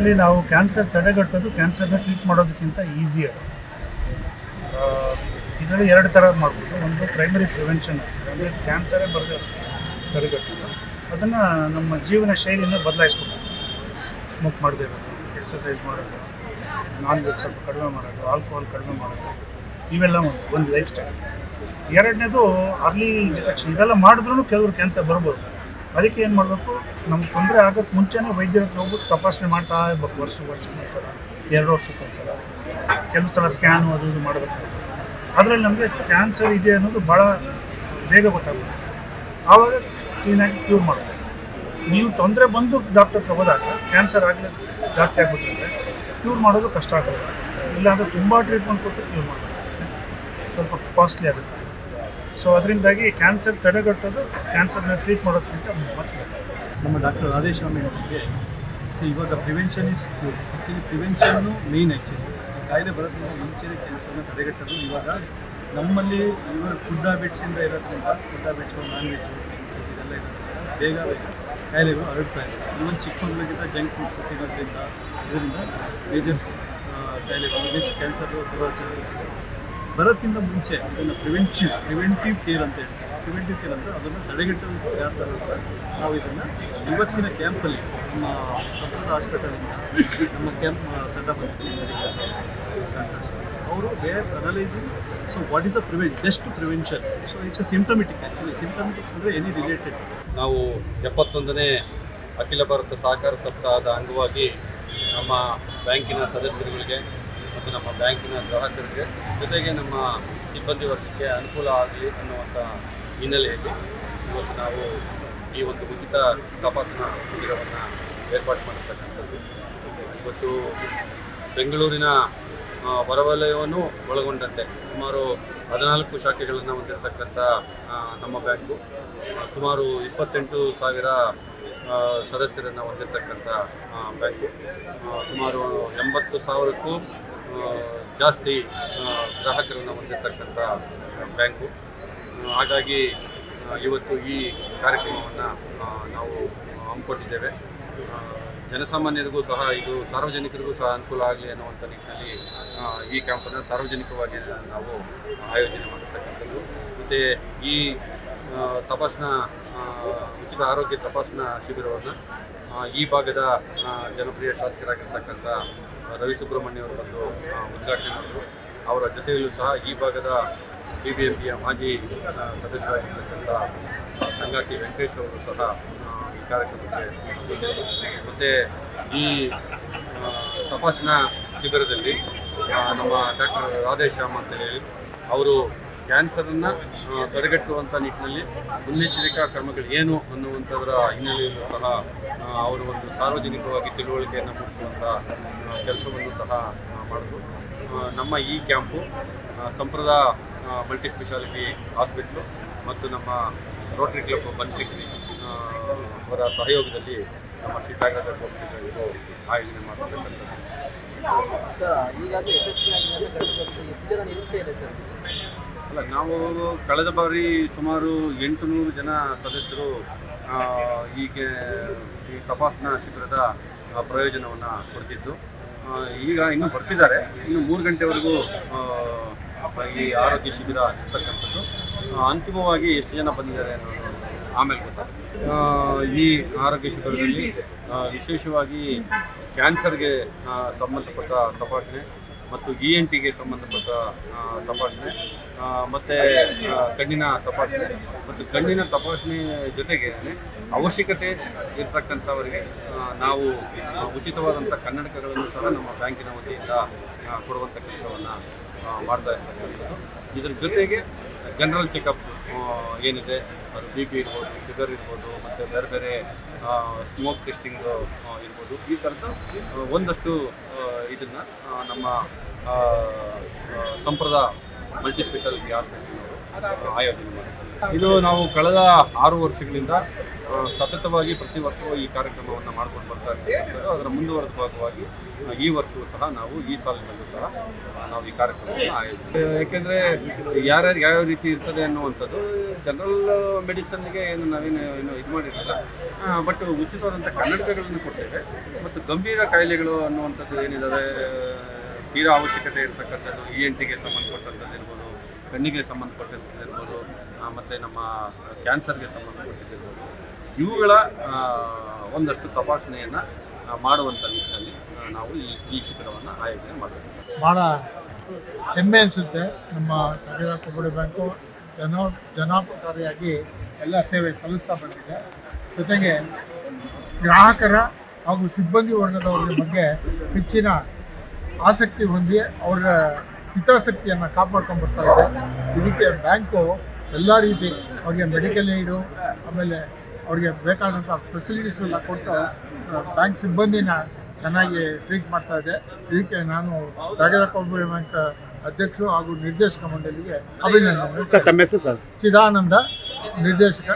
Actually ನಾವು cancer ತಡೆಗಟ್ಟೋದು ಕ್ಯಾನ್ಸರ್ನ treat ಮಾಡೋದಕ್ಕಿಂತ ಈಸಿಯರ್ ಇದರಲ್ಲಿ ಎರಡು ಥರ ಮಾಡ್ಬೋದು. ಒಂದು ಪ್ರೈಮರಿ ಪ್ರಿವೆನ್ಷನ್ ಅಂದರೆ ಕ್ಯಾನ್ಸರೇ ಬರದೆ ತಡೆಗಟ್ಟೋದು. ಅದನ್ನು ನಮ್ಮ ಜೀವನ ಶೈಲಿಯನ್ನು ಬದಲಾಯಿಸ್ಬೇಕು ಸ್ಮೋಕ್ ಮಾಡದೇ ಇರೋದು ಎಕ್ಸಸೈಸ್ ಮಾಡೋದು ನಾನ್ ವೆಜ್ ಸ್ವಲ್ಪ ಕಡಿಮೆ ಮಾಡೋದು ಆಲ್ಕೋಹಾಲ್ ಕಡಿಮೆ ಮಾಡೋದು, ಇವೆಲ್ಲ ಒಂದು ಒಂದು ಲೈಫ್ ಸ್ಟೈಲ್ ಎರಡನೇದು ಅರ್ಲಿ ಡಿಟೆಕ್ಷನ್ ಇದೆಲ್ಲ ಮಾಡಿದ್ರೂ ಕೆಲವರು ಕ್ಯಾನ್ಸರ್ ಬರ್ಬೋದು. ಅದಕ್ಕೆ ಏನು ಮಾಡಬೇಕು? ನಮ್ಗೆ ತೊಂದರೆ ಆಗೋಕ್ಕೆ ಮುಂಚೆನೇ ವೈದ್ಯರ ಹತ್ರ ಹೋಗ್ಬಿಟ್ಟು ತಪಾಸಣೆ ಮಾಡ್ತಾ ಇರ್ಬೇಕು ವರ್ಷ ವರ್ಷಕ್ಕೊಂದ್ಸಲ ಎರಡು ವರ್ಷಕ್ಕೊಂದ್ಸಲ ಕೆಲವು ಸಲ ಸ್ಕ್ಯಾನು ಅದು ಇದು ಮಾಡಬೇಕು. ಅದರಲ್ಲಿ ನಮಗೆ ಕ್ಯಾನ್ಸರ್ ಇದೆ ಅನ್ನೋದು ಭಾಳ ಬೇಗ ಗೊತ್ತಾಗುತ್ತೆ. ಆವಾಗ ಕ್ಲೀನಾಗಿ ಕ್ಯೂರ್ ಮಾಡಬೇಕು. ನೀವು ತೊಂದರೆ ಬಂದು ಡಾಕ್ಟರ್ ಹತ್ರ ಹೋದಾಗ ಕ್ಯಾನ್ಸರ್ ಆಗಲಿ ಜಾಸ್ತಿ ಆಗಿಬಿಟ್ಟಿದ್ರೆ ಕ್ಯೂರ್ ಮಾಡೋದು ಕಷ್ಟ ಆಗುತ್ತೆ. ಇಲ್ಲಾಂದರೆ ತುಂಬ ಟ್ರೀಟ್ಮೆಂಟ್ ಕೊಟ್ಟು ಕ್ಯೂರ್ ಮಾಡಬೇಕು. ಸ್ವಲ್ಪ ಕಾಸ್ಟ್ಲಿ ಆಗುತ್ತೆ. ಸೊ ಅದರಿಂದಾಗಿ ಕ್ಯಾನ್ಸರ್ ತಡೆಗಟ್ಟೋದು ಕ್ಯಾನ್ಸರ್ನ ಟ್ರೀಟ್ ಮಾಡೋದಕ್ಕಿಂತ ಮತ್ತೆ ನಮ್ಮ ಡಾಕ್ಟರ್ ರಾಧೇಶ್ವಾಮಿ ಅವರಿಗೆ ಸೊ ಇವಾಗ ಪ್ರಿವೆನ್ಷನ್ ಇಸ್ ಆ್ಯಕ್ಚುಲಿ ಪ್ರಿವೆನ್ಷನ್ನು ಮೇನ್ ಆ್ಯಕ್ಚುಲಿ ಕಾಯಿಲೆ ಬರೋದ್ರಿಂದ ಮುಂಚೆನೇ ಕ್ಯಾನ್ಸರ್ನ ತಡೆಗಟ್ಟೋದು. ಇವಾಗ ನಮ್ಮಲ್ಲಿ ಇವಾಗ ಫುಡ್ ಹ್ಯಾಬಿಟ್ಸಿಂದ ಇರೋದ್ರಿಂದ ಫುಡ್ ಹ್ಯಾಬಿಟ್ಸು ನಾನ್ ವೆಜ್ ಇದೆಲ್ಲ ಇರೋದ್ರಿಂದ ಬೇಗ ಕಾಯಿಲೆಗಳು ಹರಡ್ತಾ ಇದೆ. ಇವನ್ ಚಿಕ್ಕ ಮಕ್ಕಳಿಗಿಂತ ಜಂಕ್ ಫುಡ್ಸ್ ತಿನ್ನೋದ್ರಿಂದ, ಇದರಿಂದ ಮೇಜರ್ ಕಾಯಿಲೆಗಳು ಕ್ಯಾನ್ಸರ್ ಬರೋ ಬರೋದಕ್ಕಿಂತ ಮುಂಚೆ ಅದನ್ನು ಪ್ರಿವೆಂಟಿವ್ ಪ್ರಿವೆಂಟಿವ್ ಕೇರ್ ಅಂತ ಹೇಳ್ತೀವಿ ಪ್ರಿವೆಂಟಿವ್ ಕೇರ್ ಅಂದರೆ ಅದನ್ನು ತಡೆಗಟ್ಟಲು ಯಾವ ಥರ ನಾವು ಇದನ್ನು ಇವತ್ತಿನ ಕ್ಯಾಂಪಲ್ಲಿ ನಮ್ಮ ಸರ್ಕಾರ ಹಾಸ್ಪಿಟಲಿಂದ ನಮ್ಮ ಕ್ಯಾಂಪ್ ತಂಡ ಬಂದಿದ್ದೀವಿ ಅವರು they are analysing so what is the ಪ್ರಿವೆನ್ just prevention so it's a symptomatic actually symptomatics ಅಂದರೆ ಎನಿ ರಿಲೇಟೆಡ್ ನಾವು ಎಪ್ಪತ್ತೊಂದನೇ ಅಖಿಲ ಭಾರತ ಸಹಕಾರ ಸಪ್ತಾಹದ ಅಂಗವಾಗಿ ನಮ್ಮ ಬ್ಯಾಂಕಿನ ಸದಸ್ಯರುಗಳಿಗೆ ಮತ್ತು ನಮ್ಮ ಬ್ಯಾಂಕಿನ ಗ್ರಾಹಕರಿಗೆ ಜೊತೆಗೆ ನಮ್ಮ ಸಿಬ್ಬಂದಿ ವರ್ಗಕ್ಕೆ ಅನುಕೂಲ ಆಗಲಿ ಅನ್ನುವಂಥ ಹಿನ್ನೆಲೆಯಲ್ಲಿ ಇವತ್ತು ನಾವು ಈ ಒಂದು ಉಚಿತ ತಪಾಸಣಾ ಶಿಬಿರವನ್ನು ಏರ್ಪಾಡು ಮಾಡಿರ್ತಕ್ಕಂಥದ್ದು ಇವತ್ತು ಬೆಂಗಳೂರಿನ ಹೊರವಲಯವನ್ನು ಒಳಗೊಂಡಂತೆ ಸುಮಾರು ಹದಿನಾಲ್ಕು ಶಾಖೆಗಳನ್ನು ಹೊಂದಿರತಕ್ಕಂಥ ನಮ್ಮ ಬ್ಯಾಂಕು, ಸುಮಾರು ಇಪ್ಪತ್ತೆಂಟು ಸಾವಿರ ಸದಸ್ಯರನ್ನು ಹೊಂದಿರತಕ್ಕಂಥ ಬ್ಯಾಂಕು. ಸುಮಾರು ಎಂಬತ್ತು ಸಾವಿರಕ್ಕೂ ಜಾಸ್ತಿ ಗ್ರಾಹಕರನ್ನು ಹೊಂದಿರತಕ್ಕಂಥ ಬ್ಯಾಂಕು. ಹಾಗಾಗಿ ಇವತ್ತು ಈ ಕಾರ್ಯಕ್ರಮವನ್ನು ನಾವು ಹಮ್ಮಿಕೊಂಡಿದ್ದೇವೆ. ಜನಸಾಮಾನ್ಯರಿಗೂ ಸಹ ಇದು ಸಾರ್ವಜನಿಕರಿಗೂ ಸಹ ಅನುಕೂಲ ಆಗಲಿ ಅನ್ನುವಂಥ ನಿಟ್ಟಿನಲ್ಲಿ ಈ ಕ್ಯಾಂಪನ್ನು ಸಾರ್ವಜನಿಕವಾಗಿ ನಾವು ಆಯೋಜನೆ ಮಾಡಿರ್ತಕ್ಕಂಥದ್ದು ಮತ್ತು ಈ ತಪಾಸಣಾ ಉಚಿತ ಆರೋಗ್ಯ ತಪಾಸಣಾ ಶಿಬಿರವನ್ನು ಈ ಭಾಗದ ಜನಪ್ರಿಯ ಶಾಸಕರಾಗಿರ್ತಕ್ಕಂಥ ರವಿ ಸುಬ್ರಹ್ಮಣ್ಯ ಅವರು ಬಂದು ಉದ್ಘಾಟನೆ ಮಾಡಿದರು. ಅವರ ಜೊತೆಯಲ್ಲೂ ಸಹ ಈ ಭಾಗದ ಬಿ ಬಿ ಎಂ ಪಿಯ ಮಾಜಿ ಸದಸ್ಯರಾಗಿರ್ತಕ್ಕಂಥ ಸಂಗಾತಿ ವೆಂಕಟೇಶ್ ಅವರು ಸಹ ಈ ಕಾರ್ಯಕ್ರಮಕ್ಕೆ ಮತ್ತು ಈ ತಪಾಸಣಾ ಶಿಬಿರದಲ್ಲಿ ನಮ್ಮ ಡಾಕ್ಟರ್ ರಾಧೇಶ್ಯಾಮ್ ಅಂತ ಹೇಳಿ ಅವರು ಕ್ಯಾನ್ಸರನ್ನು ತಡೆಗಟ್ಟುವಂಥ ನಿಟ್ಟಿನಲ್ಲಿ ಮುನ್ನೆಚ್ಚರಿಕಾ ಕ್ರಮಗಳು ಏನು ಅನ್ನುವಂಥದ್ರ ಹಿನ್ನೆಲೆಯಲ್ಲೂ ಸಹ ಅವರು ಒಂದು ಸಾರ್ವಜನಿಕವಾಗಿ ತಿಳುವಳಿಕೆಯನ್ನು ಮೂಡಿಸುವಂಥ ಕೆಲಸವನ್ನು ಸಹ ಮಾಡಿದ್ರು ನಮ್ಮ ಈ ಕ್ಯಾಂಪು ಸಂಪ್ರದ ಮಲ್ಟಿ ಸ್ಪೆಷಾಲಿಟಿ ಹಾಸ್ಪಿಟ್ಲು ಮತ್ತು ನಮ್ಮ ರೋಟರಿ ಕ್ಲಬ್ ಬನ್ಸಿಕ್ರಿ ಅವರ ಸಹಯೋಗದಲ್ಲಿ ನಮ್ಮ ಜನ ಗೋಪಿಗಳು ಆಯೋಜನೆ ಮಾಡಿರ್ತಕ್ಕಂಥದ್ದು ಅಲ್ಲ, ನಾವು ಕಳೆದ ಬಾರಿ ಸುಮಾರು ಎಂಟುನೂರು ಜನ ಸದಸ್ಯರು ಹೀಗೆ ಈ ತಪಾಸಣಾ ಶಿಬಿರದ ಪ್ರಯೋಜನವನ್ನು ಕೊಡ್ತಿದ್ದು. ಈಗ ಇನ್ನು ಬರ್ತಿದ್ದಾರೆ. ಇನ್ನು ಮೂರು ಗಂಟೆವರೆಗೂ ಈ ಆರೋಗ್ಯ ಶಿಬಿರ ಇರ್ತಕ್ಕಂಥದ್ದು. ಅಂತಿಮವಾಗಿ ಎಷ್ಟು ಜನ ಬಂದಿದ್ದಾರೆ ಅನ್ನೋದು ಆಮೇಲೆ ಗೊತ್ತಾಗುತ್ತೆ. ಈ ಆರೋಗ್ಯ ಶಿಬಿರದಲ್ಲಿ ವಿಶೇಷವಾಗಿ ಕ್ಯಾನ್ಸರ್ಗೆ ಸಂಬಂಧಪಟ್ಟ ತಪಾಸಣೆ ಮತ್ತು ಇ ಎನ್ ಟಿಗೆ ಸಂಬಂಧಪಟ್ಟ ತಪಾಸಣೆ. ಮತ್ತೆ ಕಣ್ಣಿನ ತಪಾಸಣೆ. ಮತ್ತು ಕಣ್ಣಿನ ತಪಾಸಣೆ ಜೊತೆಗೆ ಅವಶ್ಯಕತೆ ಇರ್ತಕ್ಕಂಥವರಿಗೆ ನಾವು ಉಚಿತವಾದಂಥ ಕನ್ನಡಕಗಳನ್ನು ಸಹ ನಮ್ಮ ಬ್ಯಾಂಕಿನ ವತಿಯಿಂದ ಕೊಡುವಂಥ ಕೆಲಸವನ್ನು ಮಾಡ್ತಾ ಇರ್ತಕ್ಕಂಥದ್ದು. ಇದ್ರ ಜೊತೆಗೆ ಜನರಲ್ ಚೆಕಪ್ ಏನಿದೆ ಅದು ಬಿ ಪಿ ಇರ್ಬೋದು ಶುಗರ್ ಇರ್ಬೋದು ಮತ್ತು ಬೇರೆ ಬೇರೆ ಸ್ಮೋಕ್ ಟೆಸ್ಟಿಂಗ್ ಇರ್ಬೋದು. ಈ ಥರದ ಒಂದಷ್ಟು ಇದನ್ನು ನಮ್ಮ ಆ, ಆ, ಸಂಪ್ರದ ಮಲ್ಟಿ ಸ್ಪೆಷಾಲಿಟಿ ಹಾಸ್ಪಿಟಲ್ ಆಯೋಜನೆ ಇದು ನಾವು ಕಳೆದ ಆರು ವರ್ಷಗಳಿಂದ ಸತತವಾಗಿ ಪ್ರತಿ ವರ್ಷವೂ ಈ ಕಾರ್ಯಕ್ರಮವನ್ನು ಮಾಡ್ಕೊಂಡು ಬರ್ತಾ ಇದ್ದೀವಿ ಅದರ ಮುಂದುವರೆದ ಭಾಗವಾಗಿ, ಈ ವರ್ಷವೂ ಸಹ ನಾವು ಈ ಸಾಲಿನಲ್ಲೂ ಸಹ ನಾವು ಈ ಕಾರ್ಯಕ್ರಮವನ್ನು ಆಯೋಜಿಸ್ತೀವಿ. ಯಾಕೆಂದರೆ ಯಾರ್ಯಾರು ಯಾವ್ಯಾವ ರೀತಿ ಇರ್ತದೆ ಅನ್ನುವಂಥದ್ದು ಜನರಲ್ ಮೆಡಿಸನ್ಗೆ ಏನು ನಾವೇನು ಏನು ಇದು ಮಾಡಿರಲಿಲ್ಲ ಬಟ್ ಉಚಿತವಾದಂಥ ಕನ್ನಡಕಗಳನ್ನು ಕೊಡ್ತೇವೆ. ಮತ್ತು ಗಂಭೀರ ಕಾಯಿಲೆಗಳು ಅನ್ನುವಂಥದ್ದು ಏನಿದ್ದಾವೆ ತೀರಾ ಅವಶ್ಯಕತೆ ಇರತಕ್ಕಂಥದ್ದು ಇ ಎನ್ ಟಿಗೆ ಸಂಬಂಧಪಟ್ಟಂಥದ್ದು ಇರ್ಬೋದು, ಕಣ್ಣಿಗೆ ಸಂಬಂಧಪಟ್ಟಂಥದ್ದಿರ್ಬೋದು ಮತ್ತು ನಮ್ಮ ಕ್ಯಾನ್ಸರ್ಗೆ ಸಂಬಂಧಪಟ್ಟಿದ್ದಿರ್ಬೋದು, ಇವುಗಳ ಒಂದಷ್ಟು ತಪಾಸಣೆಯನ್ನು ಮಾಡುವಂಥ ನಿಟ್ಟಿನಲ್ಲಿ ನಾವು ಈ ಈ ಶಿಬಿರವನ್ನು ಆಯೋಜನೆ ಮಾಡಬೇಕು. ಭಾಳ ಹೆಮ್ಮೆ ಅನಿಸುತ್ತೆ. ನಮ್ಮ ಕರ್ನಾಟಕ ಬ್ಯಾಂಕು ಜನ, ಜನಾಪಕಾರಿಯಾಗಿ ಎಲ್ಲ ಸೇವೆ ಸಲ್ಲಿಸ್ತಾ ಬಂದಿದೆ. ಜೊತೆಗೆ ಗ್ರಾಹಕರ ಹಾಗೂ ಸಿಬ್ಬಂದಿ ವರ್ಗದವರ ಬಗ್ಗೆ ಹೆಚ್ಚಿನ ಆಸಕ್ತಿ ಹೊಂದಿ ಅವರ ಹಿತಾಸಕ್ತಿಯನ್ನು ಕಾಪಾಡ್ಕೊಂಡು ಬರ್ತಾ ಇದೆ. ಇದಕ್ಕೆ ಬ್ಯಾಂಕು ಎಲ್ಲ ರೀತಿ ಅವರಿಗೆ ಮೆಡಿಕಲ್ ಏಡು ಆಮೇಲೆ ಅವ್ರಿಗೆ ಬೇಕಾದಂಥ ಫೆಸಿಲಿಟೀಸ್ ಎಲ್ಲ ಕೊಟ್ಟು ಬ್ಯಾಂಕ್ ಸಿಬ್ಬಂದಿನ ಚೆನ್ನಾಗಿ ಟ್ರೀಟ್ ಮಾಡ್ತಾ ಇದೆ. ಇದಕ್ಕೆ ನಾನು ಜಾಗದ ಕೊಬ್ಬರಿ ಬ್ಯಾಂಕ್ ಅಧ್ಯಕ್ಷರು ಹಾಗೂ ನಿರ್ದೇಶಕ ಮಂಡಳಿಗೆ ಅಭಿನಂದನೆ. ಚಿದಾನಂದ ನಿರ್ದೇಶಕ.